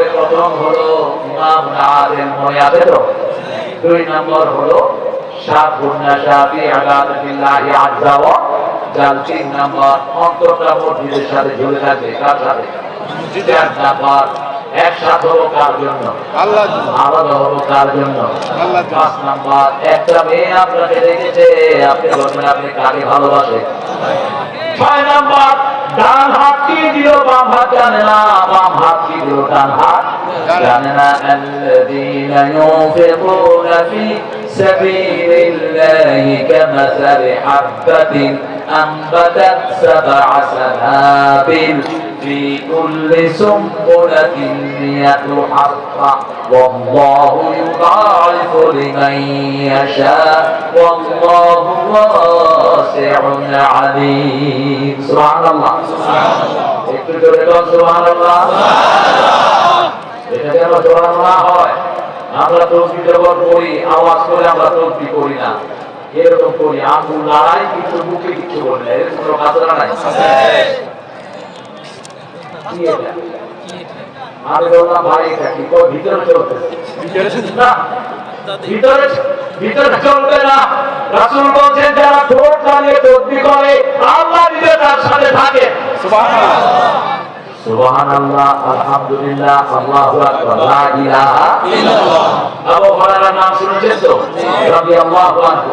নম্বরে প্রথম হলো ইমাম আলেম মনে আছে তো? দুই নম্বর হলো আগাদাতিল্লাহি আযজা ওয়া জাল। তিন নম্বর অন্তরটা মসজিদের সাথে ঝুলে থাকবে কার সাথে? চার নম্বর একসাথে হলো কার জন্য? আলাদা হলো কার জন্য? পাঁচ নাম্বার একটা মেয়ে আপনাকে দেখেছে আপনি বলবেন আপনি কাকে ভালোবাসে ছয় নাম্বার ডান হাত কি দিল বাম হাত জানে না বাম হাত কি দিল ডান হাত জানে না الذين ينفقون في سبيل الله كمثل حبة أنبتت سبع سنابل في كل سنبلة مئة حبة والله يضاعف لمن يشاء والله واسع عليم سبحان الله একটু জোরে কর সুবহান আল্লাহ এটা যেন জোরানো না হয় আমরা তসবি যখন করি আওয়াজ করে আমরা তসবি করি না এরকম করি আঙ্গুল লড়াই কিন্তু মুখে কিছু বলি না। এরকম কোনো কাজ নাই? আমি বললাম ভাই এটা কি ভিতরে চলতেছে ভিতরে ভিতরে চলবে না। রাসূল বলছেন যারা ঠোঁট চালিয়ে তসবি করে আল্লাহ নিজে তার সাথে থাকে। সুবহানাল্লাহ। আলহামদুলিল্লাহ আল্লাহু আকবার। লা ইলাহা ইল্লাল্লাহ। আবু হুরায়রার নাম শুনেছেন তো? রাদিয়াল্লাহু আনহু।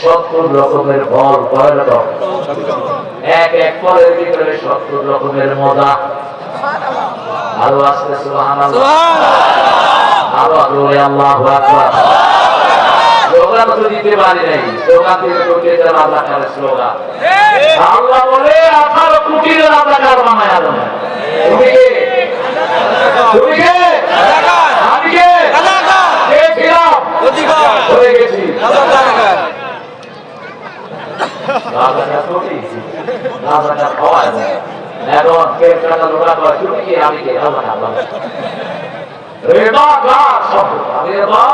সত্তর রকমের ফল রকম এক এক ফলের ভিতরে সত্তর রকমের মজা। আরও আসতে আরও জোরে আল্লাহু তো আল্লাহ বলে, আঠারো কোটি রাজাকার বানায় তুমি কে? তুমি কে আমি কে কে ছিলাম হয়ে গেছি রাজাকার কোটি রাজাকার হওয়ায় এখন কে টাকা লোকা করে তুমি কে আমি কে? রাজাকার বানায় রেবা গাছ শব্দ। আমি রেবা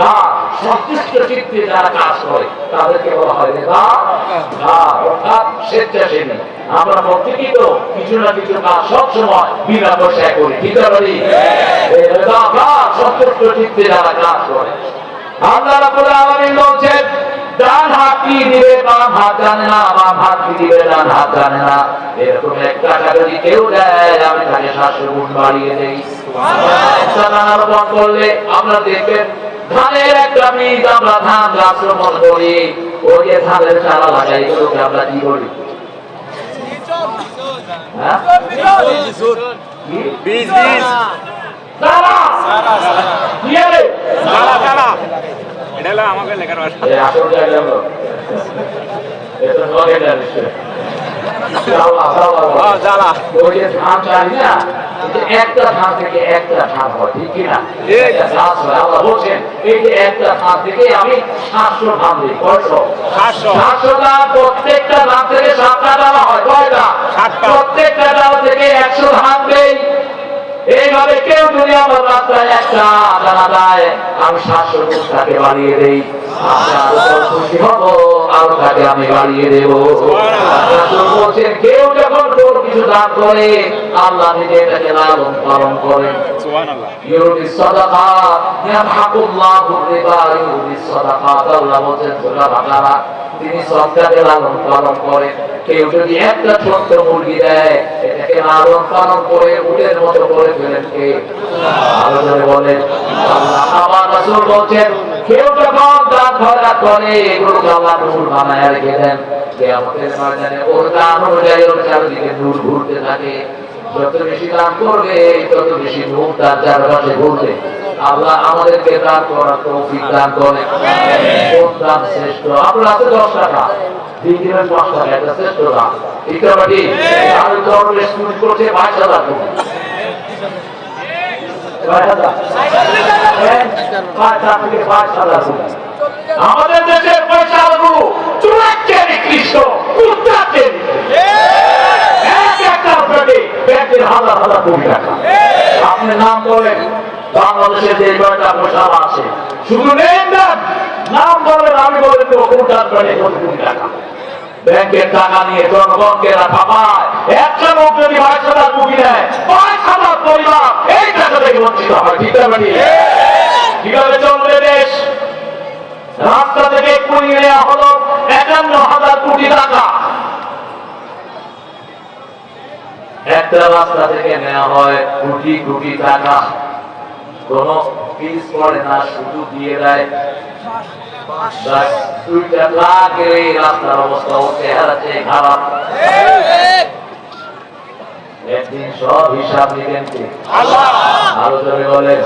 গাছ সন্তুষ্ট চিত্তে যারা কাজ করে তাদেরকে বলা হয় রেবা অর্থাৎ স্বেচ্ছাসেবী। আমরা প্রত্যেকেই তো কিছু না কিছু কাজ সবসময় বিনা পয়সায় করি ঠিক আছে রেবা গাছ সন্তুষ্ট চিত্তে যারা কাজ করে। আল্লাহ রাব্বুল আলামিন বলছেন ডান হাত কি দিবে? বাম হাত জানে না বাম হাত কি দিবে? ডান হাত জানে না। এরকম একটা টাকা যদি কেউ দেয় আমি তাকে সাতশো গুণ বাড়িয়ে দেই। রোপণ করলে আমরা দেখবেন ধানের একটা বীজ আমরা ধান গাছ রোপণ করি। ওই যে ধানের চারা লাগাই এগুলোকে আমরা কি করি? হ্যাঁ? বীজ বীজ। হবে? চালা চালা এটা আমাকে লেখার ভাষা। এটা নয় এটা একটা ধান থেকে একটা ধান হয় ঠিক কিনা আল্লাহ বলছেন এই যে একটা ধান থেকে আমি সাতশো ধান দিই কয়শো সাতশো সাতশো প্রত্যেকটা ধান থেকে সাতটা ডালা হয় কয়টা। প্রত্যেকটা ডালা থেকে একশো ধান দেই এইভাবে কেউ যদি আমার রাস্তায় একটা দানা দেয় আমি সাতশো তাকে বাড়িয়ে দেই আমি খুশি হব তাকে আমি বাড়িয়ে দেব। বলছেন কেউ যখন তোর কিছু দান করে আল্লাহ নিজে এটাকে লালন পালন করেন। বলেন তিনি সদকাকে লালন পালন করেন। কেউ যদি একটা ছোট্ট মুরগি দেয় এটাকে লালন পালন করে উটের মতো করে ফেলেন কে? বলেন আল্লাহ বলছেন কেউ যখন দান খয়রাত করে এগুলোকে আল্লাহ নূর বানায় রেখে দেন। কিয়ামতের ময়দানে ওর দান অনুযায়ী ওর চারিদিকে নূর ঘুরতে থাকে। যত বেশি দান করবে, তত বেশি নূর তার চারপাশে ঘুরবে। আল্লাহ আমাদেরকে দান করার তৌফিক দান করে কোন দান শ্রেষ্ঠ। আপনার আছে দশ টাকা। তিন দিনের দশ টাকা, এটা শ্রেষ্ঠ দান আমি তো আমাদের স্কুল করছে বাইশ হাজার টাকা টাকা আমাদের দেশের পয়সাগুলো চুরাচ্ছে নিকৃষ্ট কুত্তাচ্ছে এক একটা আপনাকে, ব্যাংকের টাকা। নিয়ে জনগণকে রাখা পায় যদি বাইশ হাজার নেয় পরিবার এই টাকা থেকে ঠিক আছে ঠিক? কীভাবে চলবে দেশ রাস্তা থেকে নেওয়া হলো একান্ন হাজার কোটি টাকা। একটা রাস্তা থেকে নেওয়া হয় কোটি কোটি টাকা। কোন পিস পড়ে না শুধু দিয়ে দেয়। দুইটা লাখের রাস্তার অবস্থা ও খারাপ। একদিন সব হিসাব কে? আরও জোরে বলেন